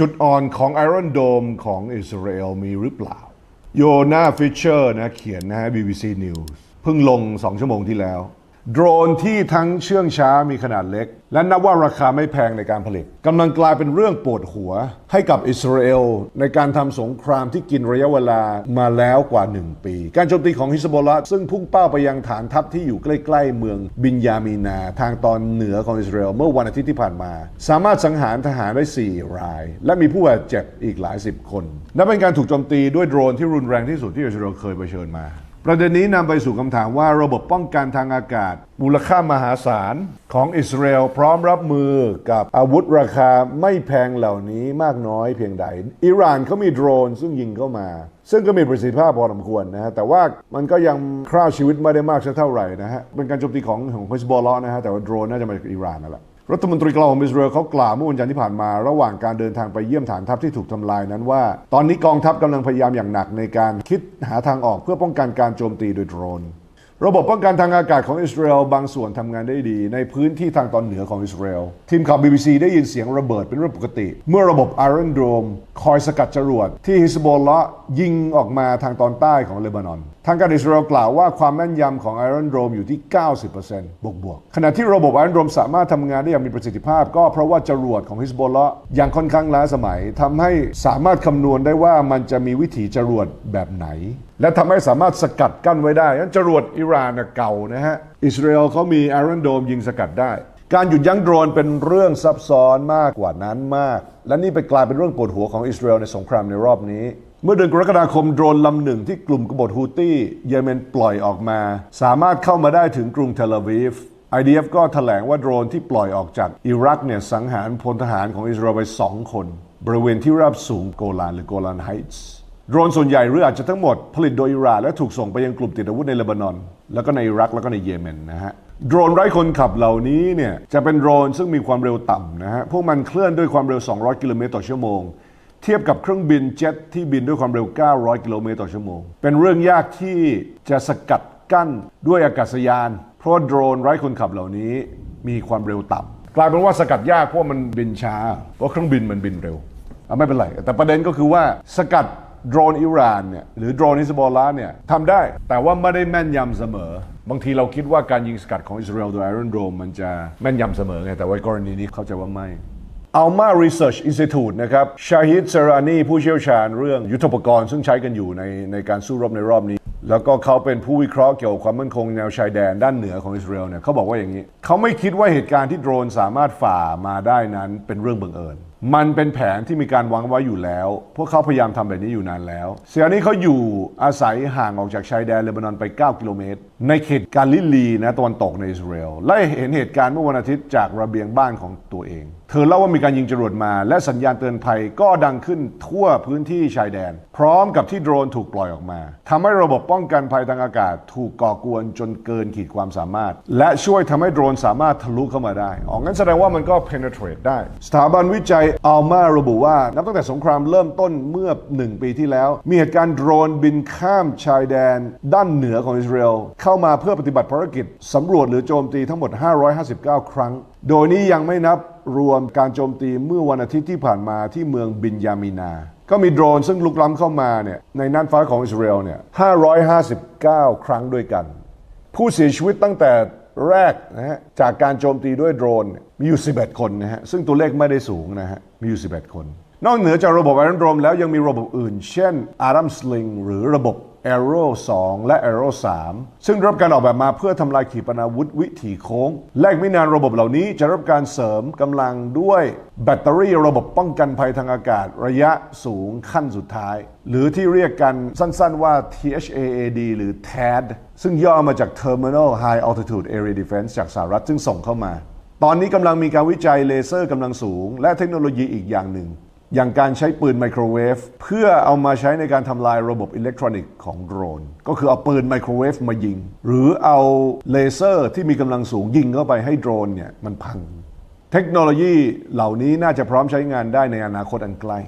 จุดอ่อนของ Iron Dome ของอิสราเอลมีหรือเปล่า โยนาฟิชเชอร์นะเขียนนะฮะ BBC News เพิ่งลง 2 ชั่วโมงที่แล้ว โดรนที่ทั้งเชื่องช้ามีขนาดเล็ก และนับว่าราคาไม่แพงในการผลิตกำลังกลายเป็นเรื่องปวดหัวให้กับอิสราเอล ในการทำสงครามที่กินระยะเวลามาแล้วกว่า 1 ปี การโจมตีของฮิสบอลละซึ่งพุ่งเป้าไปยังฐานทัพที่อยู่ใกล้ ๆ เมืองบินยามีนา ทางตอนเหนือของอิสราเอลเมื่อวันอาทิตย์ที่ผ่านมา สามารถสังหารทหารได้ 4 ราย และมีผู้บาดเจ็บอีกหลายสิบคนนับเป็นการถูกโจมตีด้วยโดรนที่รุนแรงที่สุดที่อิสราเอลเคยเผชิญมา ประเด็นนี้นำไปสู่คำถามว่าระบบป้องกันทางอากาศ มูลค่ามหาศาลของอิสราเอลพร้อมรับมือกับอาวุธราคาไม่แพงเหล่านี้มากน้อยเพียงใด อิหร่านเขามีโดรนซึ่งยิงเข้ามา ซึ่งก็มีประสิทธิภาพพอสมควรนะฮะ แต่ว่ามันก็ยังฆ่าชีวิตไม่ได้มากสักเท่าไหร่นะฮะ เป็นการโจมตีของของฮิสบอลล์นะฮะ แต่ว่าโดรนน่าจะมาจากอิหร่านนั่นแหละ รัฐมนตรีกลาโหมอิสราเอลเขากล่าวเมื่อวันจันทร์ที่ผ่านมา ระหว่างการเดินทางไปเยี่ยมฐานทัพที่ถูกทำลายนั้นว่า ตอนนี้กองทัพกำลังพยายามอย่างหนักในการคิดหาทางออกเพื่อป้องกันการโจมตีโดยโดรน ระบบป้องกันทางอากาศของอิสราเอลบางส่วนทำงานได้ดี ในพื้นที่ทางตอนเหนือของอิสราเอลทีมข่าว BBC ได้ยินเสียงระเบิดเป็นเรื่องปกติ เมื่อระบบ Iron Dome คอยสกัดจรวด ที่ฮิสบอลเลาะยิงออกมาทางตอนใต้ของเลบานอน ทางการอิสราเอลกล่าวว่าความแม่นยำของ Iron Dome อยู่ที่ 90%บวกบวกๆขณะที่ระบบ Iron Dome สามารถทำงานได้อย่างมีประสิทธิภาพ ก็เพราะว่าจรวดของฮิสบอลเลาะยังค่อนข้างล้าสมัยทำให้สามารถคำนวณได้ว่ามันจะมีวิถีจรวดแบบไหน และทำให้สามารถสกัดกั้นไว้ได้งั้นจรวดอิรานน่ะเก่านะฮะ อิสราเอลเขามี Iron Dome ยิงสกัดได้ การหยุดยั้งโดรนเป็นเรื่องซับซ้อนมากกว่านั้นมาก และนี่ไปกลายเป็นเรื่องปวดหัวของอิสราเอลในสงครามในรอบนี้ เมื่อเดือนกรกฎาคมโดรนลำหนึ่งที่กลุ่มกบฏฮูตี้เยเมนปล่อยออกมา สามารถเข้ามาได้ถึงกรุงเทลอาวีฟ IDF ก็แถลงว่าโดรนที่ปล่อยออกจากอิรักเนี่ยสังหารพลทหารของอิสราเอลไปสองคน บริเวณที่ราบสูงโกลานหรือโกลานไฮท์ โดรนส่วนใหญ่หรืออาจจะทั้งหมดผลิตโดยอิหร่านและถูกส่งไปยังกลุ่มติดอาวุธในเลบานอน แล้วก็ในอิรักแล้วก็ในเยเมนนะฮะโดรนไร้คนขับเหล่านี้เนี่ยจะเป็นโดรนซึ่งมีความเร็วต่ำนะฮะพวกมันเคลื่อนด้วยความเร็ว 200 กิโลเมตรต่อชั่วโมง เทียบกับเครื่องบินเจ็ตที่บินด้วยความเร็ว 900 กิโลเมตรต่อชั่วโมง เป็นเรื่องยากที่จะสกัดกั้นด้วยอากาศยาน เพราะโดรนไร้คนขับเหล่านี้มีความเร็วต่ำกลายเป็นว่าสกัดยากเพราะมันบินช้าเพราะเครื่องบินมันบินเร็วอะไม่เป็นไรแต่ประเด็นก็คือว่าสกัด โดรนอิหร่านเนี่ยหรือโดรนฮิสบอลาเนี่ยทำได้แต่ว่าไม่ได้แม่นยำเสมอ บางทีเราคิดว่าการยิงสกัดของอิสราเอลโดยไอรอนโดมมันจะแม่นยำเสมอไงแต่ว่ากรณีนี้เข้าใจว่าไม่ Alma Research Institute นะครับชาฮิดเซรานีผู้เชี่ยวชาญเรื่องยุทธปกรณ์ซึ่งใช้กันอยู่ในในการสู้รบในรอบนี้ แล้วก็เขาเป็นผู้วิเคราะห์เกี่ยวกับความมั่นคงแนวชายแดนด้านเหนือของอิสราเอลเนี่ยเขาบอกว่าอย่างนี้ เขาไม่คิดว่าเหตุการณ์ที่โดรนสามารถฝ่ามาได้นั้นเป็นเรื่องบังเอิญ มันเป็นแผนที่มีการวางไว้อยู่แล้ว พวกเขาพยายามทำแบบนี้อยู่นานแล้ว เสียนี้เขาอยู่อาศัยห่างออกจากชายแดนเลบานอนไป 9 กิโลเมตร ในเขตกาลิลีนะตะวันตกในอิสราเอลและเห็นเหตุการณ์เมื่อวันอาทิตย์จากระเบียงบ้านของตัวเอง เธอเล่าว่ามีการยิงจรวดมา และสัญญาณเตือนภัยก็ดังขึ้นทั่วพื้นที่ชายแดน พร้อมกับที่โดรนถูกปล่อยออกมาทำให้ระบบป้องกันภัยทางอากาศ ถูกก่อกวนจนเกินขีดความสามารถ และช่วยทำให้โดรนสามารถทะลุเข้ามาได้อ๋องั้นแสดงว่ามันก็ penetrate ได้ สถาบันวิจัย Alma ระบุว่า นับตั้งแต่สงครามเริ่มต้นเมื่อ 1 ปีที่แล้ว มีเหตุการณ์โดรนบินข้ามชายแดน ด้านเหนือของอิสราเอลเข้ามาเพื่อปฏิบัติภารกิจสำรวจหรือโจมตีทั้งหมด 559 ครั้ง โดยนี้ยังไม่นับรวมการโจมตีเมื่อวันอาทิตย์ที่ผ่านมาที่เมืองบินยามินา ก็มีโดรนซึ่งลุกล้ำเข้ามาเนี่ยในน่านฟ้าของอิสราเอลเนี่ย559 ครั้งด้วยกัน ผู้เสียชีวิตตั้งแต่ แรกนะฮะจากการโจมตีด้วยโดรนเนี่ยมีอยู่ 11 คนนะฮะซึ่งตัวเลขไม่ได้สูงนะฮะมีอยู่ 11 คน นอกเหนือจากระบบไอรอนโดมแล้วยังมีระบบอื่น เช่นอารัมสลิงหรือระบบ Arrow 2 และ Arrow 3 ซึ่งรับการออกแบบมาเพื่อทำลายขีปนาวุธวิถีโค้ง และอีกไม่นานระบบเหล่านี้จะรับการเสริมกำลังด้วยแบตเตอรี่ระบบป้องกันภัยทางอากาศระยะสูงขั้นสุดท้าย หรือที่เรียกกันสั้นๆว่า THAAD หรือ THAAD ซึ่งย่อมาจาก Terminal High Altitude Area Defense จากสหรัฐซึ่งส่งเข้ามา ตอนนี้กำลังมีการวิจัยเลเซอร์กำลังสูง และเทคโนโลยีอีกอย่างหนึ่ง อย่างการใช้ปืนไมโครเวฟเพื่อเอามาใช้ในการทำลายระบบอิเล็กทรอนิกส์ของโดรน ก็คือเอาปืนไมโครเวฟมายิง หรือเอาเลเซอร์ที่มีกำลังสูงยิงเข้าไปให้โดรนเนี่ยมันพัง เทคโนโลยีเหล่านี้น่าจะพร้อมใช้งานได้ในอนาคตอันใกล้